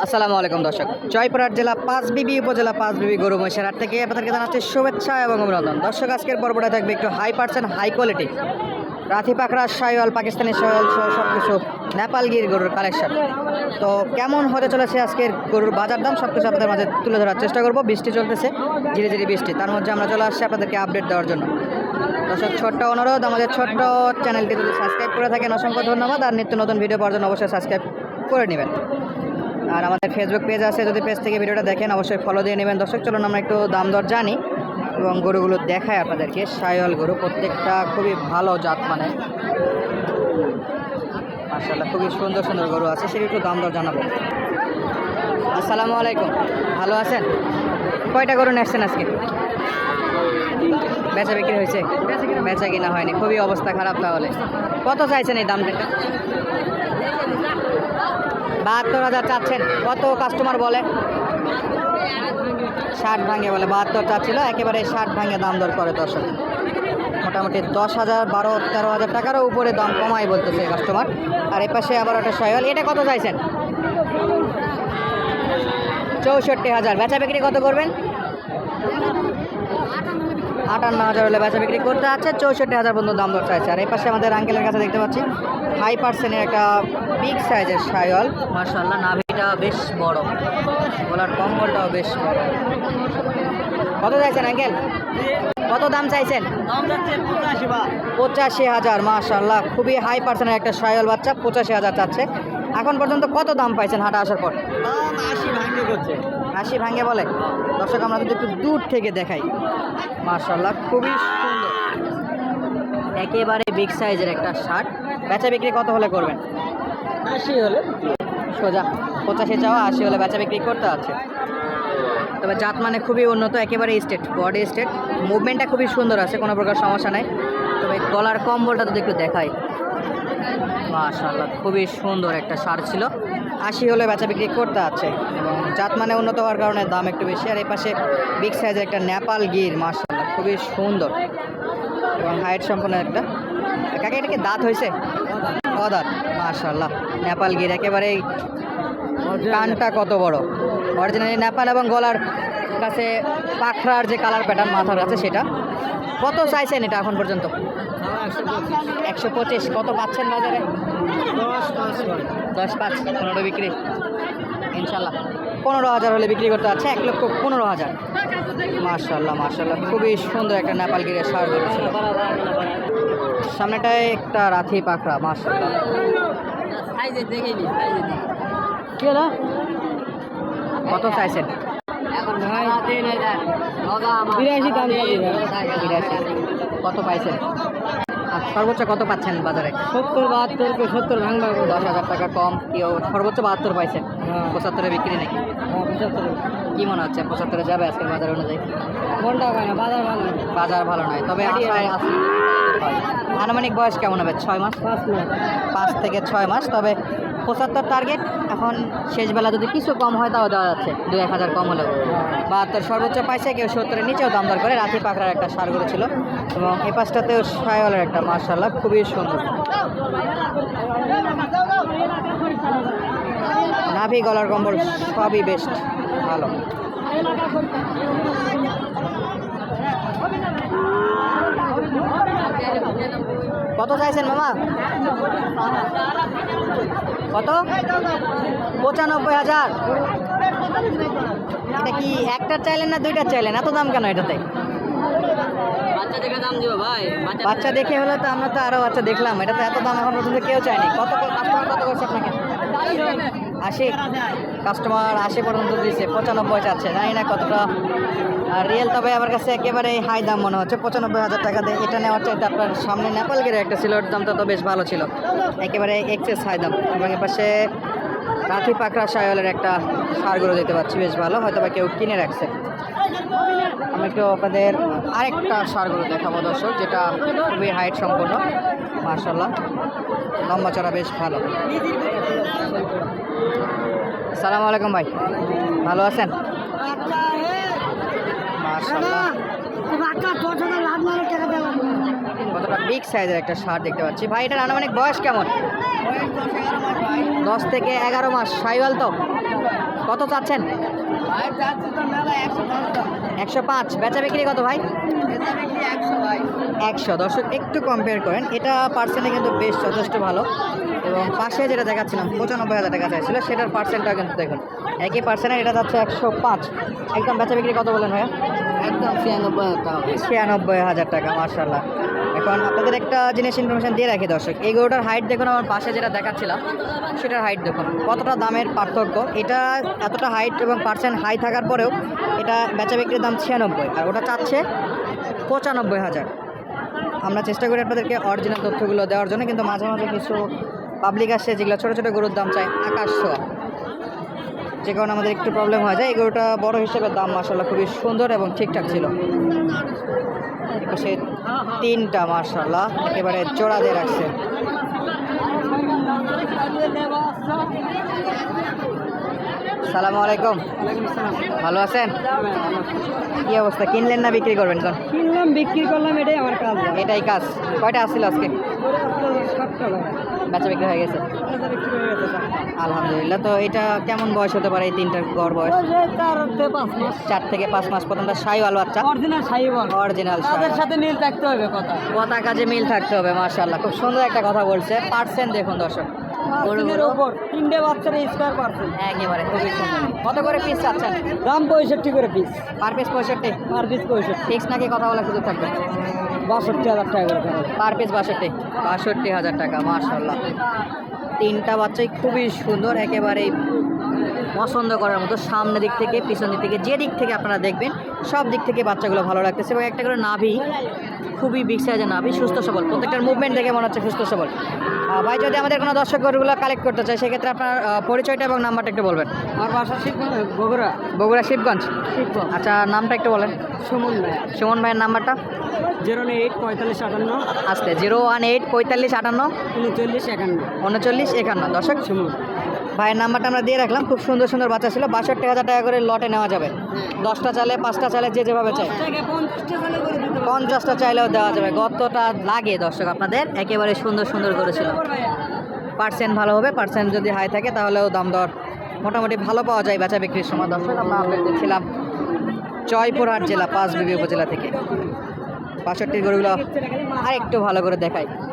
আসসালামু আলাইকুম দর্শক। জয়পুরহাট জেলা পাঁচবিবি উপজেলা পাঁচবিবি গরু মহিষের হাট থেকে আপনাদেরকে জানাচ্ছি শুভেচ্ছা এবং অভিনন্দন। দর্শক, আজকের পর্বটা থাকবে একটু high percent high quality Rathi পাকড়া, শাইওয়াল, পাকিস্তানি শাইওয়াল সহ সব কিছু নেপালগির গরুর কালেকশন তো কেমন হতে চলেছে আজকের গরুর বাজার দাম? সব কিছু আপনাদের মাঝে তুলে ধরার চেষ্টা করব। বৃষ্টি চলতেছে ধীরে ধীরে বৃষ্টি। তার মধ্যে আমরা চলে আসছি আপনাদেরকে আপডেট দেওয়ার জন্য। দর্শক, ছোট্ট অনুরোধ, আমাদের ছোট্ট চ্যানেলটি যদি সাবস্ক্রাইব করে থাকেন, অসংখ্য ধন্যবাদ। আর নিত্য নতুন ভিডিও পাওয়ার জন্য অবশ্যই সাবস্ক্রাইব করে নেবেন। আর আমাদের ফেসবুক পেজ আছে, যদি পেজ থেকে ভিডিওটা দেখেন, অবশ্যই ফলো দিয়ে নেবেন। দর্শক, চলুন আমরা একটু দাম দর জানি এবং গরুগুলো দেখাই আপনাদেরকে। সায়ল গরু প্রত্যেকটা খুবই ভালো জাত মানে। মার্শাল্লাহ খুবই সুন্দর সুন্দর গরু আছে। সেটা একটু দাম দর জানাব। আসসালামু আলাইকুম। ভালো আছেন? কয়টা গরু নেসছেন আজকে? বেচা বিক্রি হয়েছে? বেচা কিনা হয়নি। খুবই অবস্থা খারাপ তাহলে। কত চাইছেন এই দামটা? বাহাত্তর হাজার চাচ্ছেন। কত কাস্টমার বলে? ষাট ভাঙে বলে, বাহাত্তর চাচ্ছিল, একেবারে ষাট ভাঙে দাম দর করে দর্শক। মোটামুটি দশ হাজার, বারো, তেরো হাজার টাকারও উপরে দাম কমায় বলতেছে কাস্টমার আর এপাশে পাশে আবার একটা সয়াল, এটা কত চাইছেন? চৌষট্টি হাজার। বেচা বিক্রি কত করবেন? আটান্ন হাজার হলে বেচা বিক্রি করতে আছে চৌষট্টি হাজার পর্যন্ত দাম দর চাইছে। আর এই পাশে আমাদের আঙ্কেলের কাছে দেখতে পাচ্ছি হাই পার্সেন্টের একটা বিগ সাইজের সায়ল মার্শাল্লাহ নাভিটা বেশ বড়। গলার কম্বলটাও বেশ বড়। কত চাইছেন আঙ্কেল? কত দাম চাইছেন? পঁচাশি হাজার মাশাল্লাহ খুবই হাই পার্সেন্টের একটা সায়ল বাচ্চা পঁচাশি হাজার চাচ্ছে। এখন পর্যন্ত কত দাম পাইছেন হাঁটা আসার পর? আশি ভাঙে করছে আশি ভাঙে বলে? দর্শক আমরা যদি একটু দূর থেকে দেখাই। মার্শাল্লাহ খুবই সুন্দর। একেবারে বিগ সাইজের একটা শার্ট। বেচা বিক্রি কত হলে করবেন? আশি হলে সোজা পঁচাশি চাওয়া আশি হলে বেচা বিক্রি করতে আছে। তবে জাত মানে খুবই উন্নত একেবারে স্টেট বডি স্টেট। মুভমেন্টটা খুবই সুন্দর আছে কোনো প্রকার সমস্যা নাই। তবে গলার কম্বলটা যদি একটু দেখাই। মাশাল্লাহ খুবই সুন্দর একটা সার ছিল। আশি হলে বেচা বিক্রি করতে আছে এবং জাত মানে উন্নত হওয়ার কারণে দাম একটু বেশি। আর এই পাশে বিগ সাইজের একটা নেপাল গির মাশাল্লাহ খুবই সুন্দর এবং হাইট সম্পন্ন একটা। কাকে এটা কি দাঁত হয়েছে? অদাঁত মাশাল্লাহ নেপাল গির একেবারেই কানটা কত বড়। অরিজিনালি নেপাল এবং গলার কাছে পাখরার যে কালার প্যাটার্ন মাথার আছে সেটা। কত চাইছেন এটা এখন পর্যন্ত? একশো পঁচিশ, কত পাচ্ছেন বাজারে? দশ পাঁচ, পনেরো বিক্রি। ইনশাল্লাহ। পনেরো হাজার হলে বিক্রি করতে পারছে এক লক্ষ পনেরো হাজার। মার্শাল্লাহ মার্শাল্লাহ খুবই সুন্দর একটা নেপালগিরের সার ছিল সামনেটায় একটা রাথি পাখরা মার্শাল্লাহ কত চাইছেন। কত পাইছেন? সর্বোচ্চ কত পাচ্ছেন বাজারে? সত্তর বাহাত্তর সত্তর ভাঙবা। দশ হাজার টাকা কম কি ও- সর্বোচ্চ বাহাত্তর পাইছেন হ্যাঁ। পঁচাত্তরে বিক্রি নাকি? পঁচাত্তর। কি মনে হচ্ছে পঁচাত্তরে যাবে আজকের বাজার অনুযায়ী? মনটা হয় না বাজার ভালো। বাজার ভালো নয় তবে আশায় আছে। আনুমানিক বয়স কেমন হবে? ছয় মাস। পাঁচ থেকে ছয় মাস তবে পঁচাত্তর টার্গেট এখন শেষবেলা যদি কিছু কম হয় তাও দেওয়া যাচ্ছে দু এক হাজার কম হলেও। বাহাত্তর সর্বোচ্চ পাইছে, কেউ সত্তরের নিচেও দাম দর করে রাতি পাকড়ার একটা সার ছিল। এবং এই পাশটাতেও সায়লের একটা মার্শাল্লাহ খুবই সুন্দর। নাভি গলার কম্বল সবই বেস্ট ভালো। কত চাইছেন মামা? কত? পঁচানব্বই হাজার। এটা কি একটার চাইলেন না দুইটার চাইলেন? এত দাম কেন এটাতে? বাচ্চা দেখে দাম দিও ভাই। বাচ্চা দেখে হলে তো আমরা তো আরও বাচ্চা দেখলাম। এটা তো এত দাম এখন পর্যন্ত কেউ চায়নি। কত কাস্টমার কত করছে আপনাকে? আশি কাস্টমার আশি পর্যন্ত দিচ্ছে পঁচানব্বই চাচ্ছে জানি না কতটা। আর রিয়েল তবে আমার কাছে একেবারে হাই দাম মনে হচ্ছে, পঁচানব্বই হাজার টাকা দিয়ে এটা নেওয়ার চাইতে আপনার সামনে নেপাল গেরে একটা ছিল ওর দামটা তো বেশ ভালো ছিল। একেবারে এক্সেস হাই দাম। এবং পাশে রাথি পাকড়া সায়লের একটা সারগুলো দিতে পারছি বেশ ভালো হয়তো বা কেউ কিনে রাখছে। আমি একটু আপনাদের আরেকটা সারগুলো দেখাবো দর্শক, যেটা খুবই হাইট সম্পন্ন মার্শাল্লাহ লম্বা চড়া বেশ ভালো। সালাম আলাইকুম ভাই। ভালো আছেন? বিগ সাইজের একটা সার দেখতে পাচ্ছি। ভাই এটার আনুমানিক বয়স কেমন? দশ থেকে এগারো মাস। সাইওয়াল তো? কত চাচ্ছেন? একশো পাঁচ। বেচা বিক্রি কত ভাই? একশো। দর্শক একটু কম্পেয়ার করেন। এটা পার্সেন্টে কিন্তু বেশ যথেষ্ট ভালো। এবং পাশে যেটা দেখাচ্ছিলাম পঁচানব্বই হাজার টাকা চাইছিল সেটার পার্সেন্টটাও কিন্তু দেখুন। একই পার্সেন্টের এটা যাচ্ছে একশো পাঁচ। একদম বেচা বিক্রি কত বলেন ভাইয়া? একদম ছিয়ানব্বই হাজার টাকা। ছিয়ানব্বই হাজার টাকা মার্শাল্লাহ এখন আপনাদের একটা জিনিস ইনফরমেশন দিয়ে রাখি দর্শক, এই গরুটার হাইট দেখুন, আমার পাশে যেটা দেখাচ্ছিলাম, সেটার হাইট দেখুন, কতটা দামের পার্থক্য। এটা এতটা হাইট এবং পার্সেন্ট হাই থাকার পরেও এটা বেচা বিক্রির দাম ছিয়ানব্বই, আর ওটা চাচ্ছে পঁচানব্বই হাজার। আমরা চেষ্টা করি আপনাদেরকে অরিজিনাল তথ্যগুলো দেওয়ার জন্য, কিন্তু মাঝে মাঝে কিছু পাবলিক আসছে যেগুলো ছোটো ছোটো গরুর দাম চায়, আকাশ ছোঁয়া। যে কারণে আমাদের একটু প্রবলেম হয়ে যায় এই গরুটা বড় হিসেবে দাম মাসাল্লাহ খুবই সুন্দর এবং ঠিকঠাক ছিল। সে তিনটা মার্শাল্লাহ একেবারে জোড়া দিয়ে রাখছে। সালামু আলাইকুম। ভালো আছেন? কি অবস্থা? কিনলেন না বিক্রি করবেন কোন কিনলাম বিক্রি করলাম এটাই আমার কাজ। এটাই কাজ। কয়টা আসছিল আজকে? বেচা বিক্রি হয়ে গেছে। আলহামদুলিল্লাহ তো এটা কেমন বয়স হতে পারে এই তিনটার গড় বয়স? চার থেকে পাঁচ মাস। প্রথমটা সাইওয়াল বাচ্চা? অরিজিনাল সাইওয়াল অরিজিনাল তাদের সাথে মিল থাকতে হবে কথা। কথা কাজে মিল থাকতে হবে মার্শাল্লাহ খুব সুন্দর একটা কথা বলছে। পার্সেন্ট দেখুন দর্শক। ওপর তিনটে বাচ্চারা স্কোয়ার পার্সেন্ট একেবারে খুবই সুন্দর। কত করে পিস চাচ্ছেন? দাম পঁয়ষট্টি করে পিস পার পিস পঁয়ষট্টি? পার পিস পঁয়ষট্টি। ফিক্স নাকি কথা বলা সুযোগ থাকবে? বাষট্টি হাজার টাকা করে। পার পিস বাষট্টি। বাষট্টি হাজার টাকা মার্শাল্লাহ তিনটা বাচ্চাই খুবই সুন্দর একেবারে পছন্দ করার মতো সামনের দিক থেকে পিছন দিক থেকে যে দিক থেকে আপনারা দেখবেন সব দিক থেকে বাচ্চাগুলো ভালো লাগতেছে এবং একটা করে নাভি খুবই বিগ সাইজের নাভি সুস্থ সবল। প্রত্যেকটার মুভমেন্ট দেখে মনে হচ্ছে সুস্থ সবল। ভাই যদি আমাদের কোনো দর্শক গরুগুলো কালেক্ট করতে চায় সেক্ষেত্রে আপনার পরিচয়টা এবং নাম্বারটা একটু বলবেন। আমার বাসা শিখব বগুড়া। বগুড়া শিবগঞ্জ? আচ্ছা নামটা একটু বলেন। সুমন ভাই। সুমন ভাইয়ের নাম্বারটা? জিরো এইট পঁয়তাল্লিশ আটান্ন। আসতে জিরো ওয়ান এইট পঁয়তাল্লিশ আটান্ন। উনচল্লিশ একান্ন। উনচল্লিশ একান্ন। দর্শক সুমন। ভাইয়ের নাম্বারটা আমরা দিয়ে রাখলাম। খুব সুন্দর সুন্দর বাচ্চা ছিল। বাষট্টি হাজার টাকা করে লটে নেওয়া যাবে। দশটা চালে পাঁচটা চালে যে যেভাবে চাই পঞ্চাশটা চাইলেও দেওয়া যাবে। গতটা লাগে দর্শক আপনাদের একেবারে সুন্দর সুন্দর করেছিল। পার্সেন্ট ভালো হবে পার্সেন্ট যদি হাই থাকে তাহলেও দাম দর মোটামুটি ভালো পাওয়া যায় বেচা বিক্রির সময়। দর্শক আমরা আপডেট দিচ্ছিলাম জয়পুরহাট জেলা পাঁচবিবি উপজেলা থেকে। বাষট্টির গরুগুলো আর একটু ভালো করে দেখাই। আরে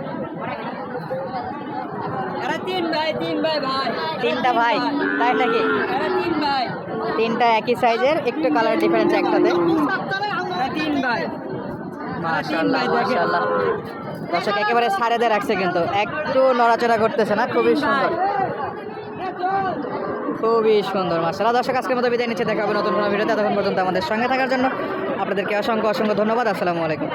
তিন ভাই তিন ভাই ভাই। তিনটা ভাই তাই নাকি? তিন ভাই। তিনটা একই সাইজের একটু কালার ডিফারেন্স একটাতে। তিন ভাই। মাশাআল্লাহ মাশাআল্লাহ। দর্শক একেবারে সারে দিয়ে রাখছে কিন্তু। একটু নড়াচড়া করতেছে না খুবই সুন্দর। খুবই সুন্দর মাশাআল্লাহ। দর্শক আজকের মতো বিদায় নিচ্ছে। দেখা হবে নতুন কোনো ভিডিওতে। তখন পর্যন্ত আমাদের সঙ্গে থাকার জন্য আপনাদেরকে অসংখ্য অসংখ্য ধন্যবাদ। আসসালামু আলাইকুম।